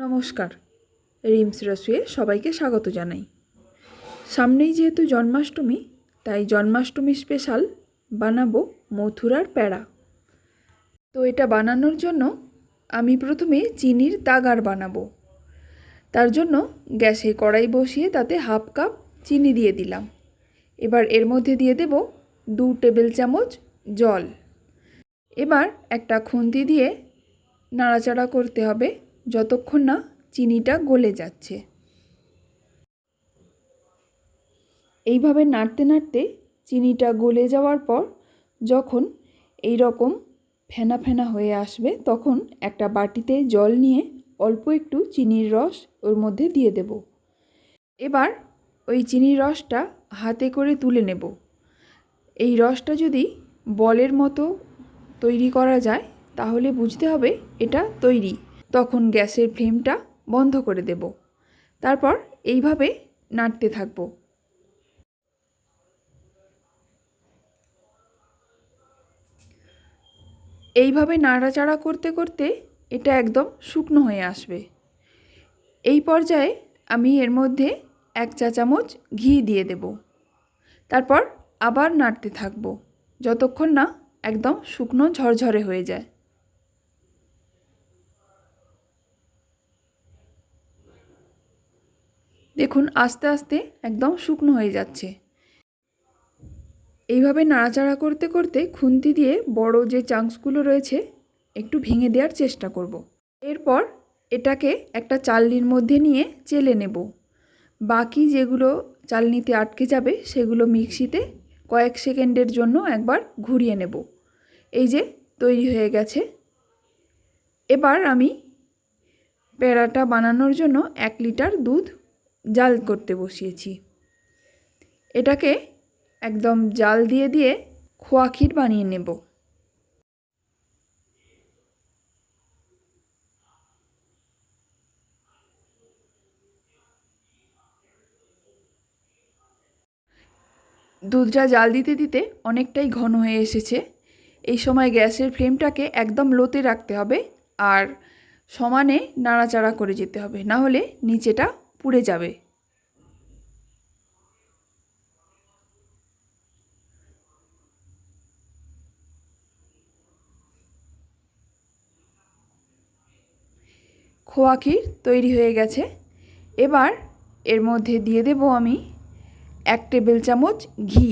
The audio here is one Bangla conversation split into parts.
নমস্কার। রিমস রসুয়ে সবাইকে স্বাগত জানাই। সামনেই যেহেতু জন্মাষ্টমী, তাই জন্মাষ্টমী স্পেশাল বানাবো মথুরার প্যাড়া। তো এটা বানানোর জন্য আমি প্রথমে চিনির তাগার বানাবো। তার জন্য গ্যাসে কড়াই বসিয়ে তাতে হাফ কাপ চিনি দিয়ে দিলাম। এবার এর মধ্যে দিয়ে দেব দু টেবিল চামচ জল। এবার একটা খুন্তি দিয়ে নাড়াচাড়া করতে হবে। যতক্ষণ না চিনিটা গলে যাচ্ছে। এইভাবে নাড়তে নাড়তে চিনিটা গলে যাওয়ার পর যখন এই রকম ফেনা ফেনা হয়ে আসবে, তখন একটা বাটিতে জল নিয়ে অল্প একটু চিনির রস ওর মধ্যে দিয়ে দেব। এবার ওই চিনির রসটা হাতে করে তুলে নেব। এই রসটা যদি বলের মতো তৈরি করা যায়, তাহলে বুঝতে হবে এটা তৈরি। তখন গ্যাসের ফ্লেমটা বন্ধ করে দেব। তারপর এইভাবে নাড়তে থাকব। এইভাবে নাড়াচাড়া করতে করতে এটা একদম শুকনো হয়ে আসবে। এই পর্যায়ে আমি এর মধ্যে এক চা চামচ ঘি দিয়ে দেব। তারপর আবার নাড়তে থাকব, যতক্ষণ না একদম শুকনো ঝরঝরে হয়ে যায়। দেখুন, আস্তে আস্তে একদম শুকনো হয়ে যাচ্ছে। এইভাবে নাড়াচাড়া করতে করতে খুন্তি দিয়ে বড় যে চাংসগুলো রয়েছে, একটু ভেঙে দেওয়ার চেষ্টা করব। এরপর এটাকে একটা চালনির মধ্যে নিয়ে চেলে নেব। বাকি যেগুলো চালনিতে আটকে যাবে, সেগুলো মিক্সিতে কয়েক সেকেন্ডের জন্য একবার ঘুরিয়ে নেব। এই যে, তৈরি হয়ে গেছে। এবার আমি পেড়াটা বানানোর জন্য এক লিটার দুধ জাল করতে বসিয়েছি। এটাকে একদম জাল দিয়ে দিয়ে খোয়া ক্ষীর বানিয়ে নেব। দুধটা জাল দিতে দিতে অনেকটাই ঘন হয়ে এসেছে। এই সময় গ্যাসের ফ্লেমটাকে একদম লোতে রাখতে হবে আর সমানে নাড়াচাড়া করে যেতে হবে। না হলে নিচেটা পুড়ে যাবে। খোয়া ক্ষীর তৈরি হয়ে গেছে। এবার এর মধ্যে দিয়ে দেব আমি এক টেবিল চামচ ঘি।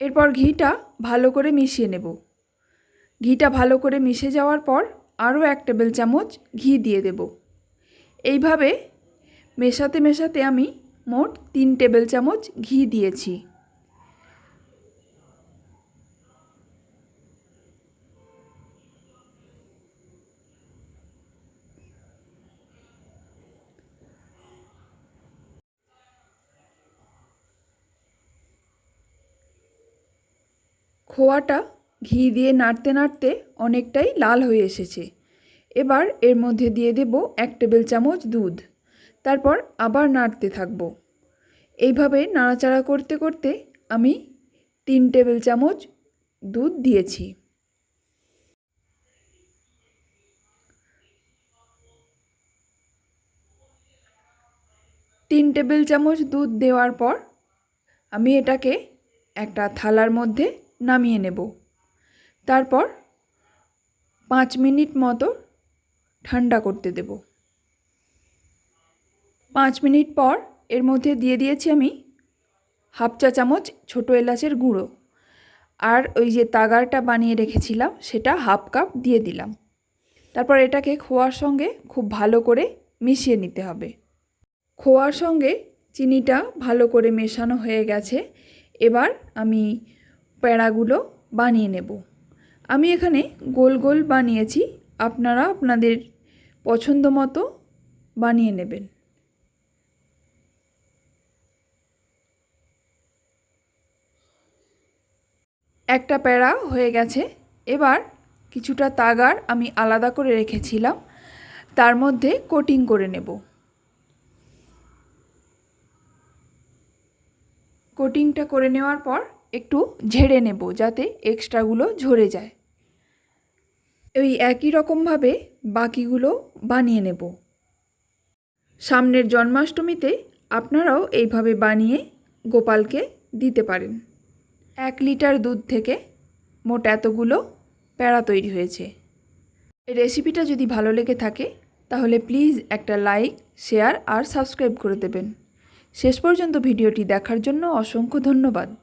এরপর ঘিটা ভালো করে মিশিয়ে নেব। ঘিটা ভালো করে মিশে যাওয়ার পর আরও এক টেবিল চামচ ঘি দিয়ে দেব। এইভাবে মেশাতে মেশাতে আমি মোট তিন টেবিল চামচ ঘি দিয়েছি। খোয়াটা ঘি দিয়ে নাড়তে নাড়তে অনেকটাই লাল হয়ে এসেছে। এবার এর মধ্যে দিয়ে দেব এক টেবিল চামচ দুধ। তারপর আবার নাড়তে থাকব। এইভাবে নাড়াচাড়া করতে করতে আমি তিন টেবিল চামচ দুধ দিয়েছি। তিন টেবিল চামচ দুধ দেওয়ার পর আমি এটাকে একটা থালার মধ্যে নামিয়ে নেব। তারপর পাঁচ মিনিট মতো ঠান্ডা করতে দেব। পাঁচ মিনিট পর এর মধ্যে দিয়ে দিয়েছি আমি হাফ চা চামচ ছোটো এলাচের গুঁড়ো। আর ওই যে তাগারটা বানিয়ে রেখেছিলাম, সেটা হাফ কাপ দিয়ে দিলাম। তারপর এটাকে খোয়ার সঙ্গে খুব ভালো করে মিশিয়ে নিতে হবে। খোয়ার সঙ্গে চিনিটা ভালো করে মেশানো হয়ে গেছে। এবার আমি প্যাড়াগুলো বানিয়ে নেব। আমি এখানে গোল গোল বানিয়েছি। আপনারা আপনাদের পছন্দ মতো বানিয়ে নেবেন। একটা প্যাড়া হয়ে গেছে। এবার কিছুটা তাগার আমি আলাদা করে রেখেছিলাম। তার মধ্যে কোটিং করে নেব। কোটিংটা করে নেওয়ার পর একটু ঝেড়ে নেব যাতে এক্সট্রাগুলো ঝরে যায়। ওই একই রকমভাবে বাকিগুলো বানিয়ে নেব। সামনের জন্মাষ্টমীতে আপনারাও এইভাবে বানিয়ে গোপালকে দিতে পারেন। এক লিটার দুধ থেকে মোট এতগুলো প্যাড়া তৈরি হয়েছে। রেসিপিটা যদি ভালো লেগে থাকে, তাহলে প্লিজ একটা লাইক, শেয়ার আর সাবস্ক্রাইব করে দেবেন। শেষ পর্যন্ত ভিডিওটি দেখার জন্য অসংখ্য ধন্যবাদ।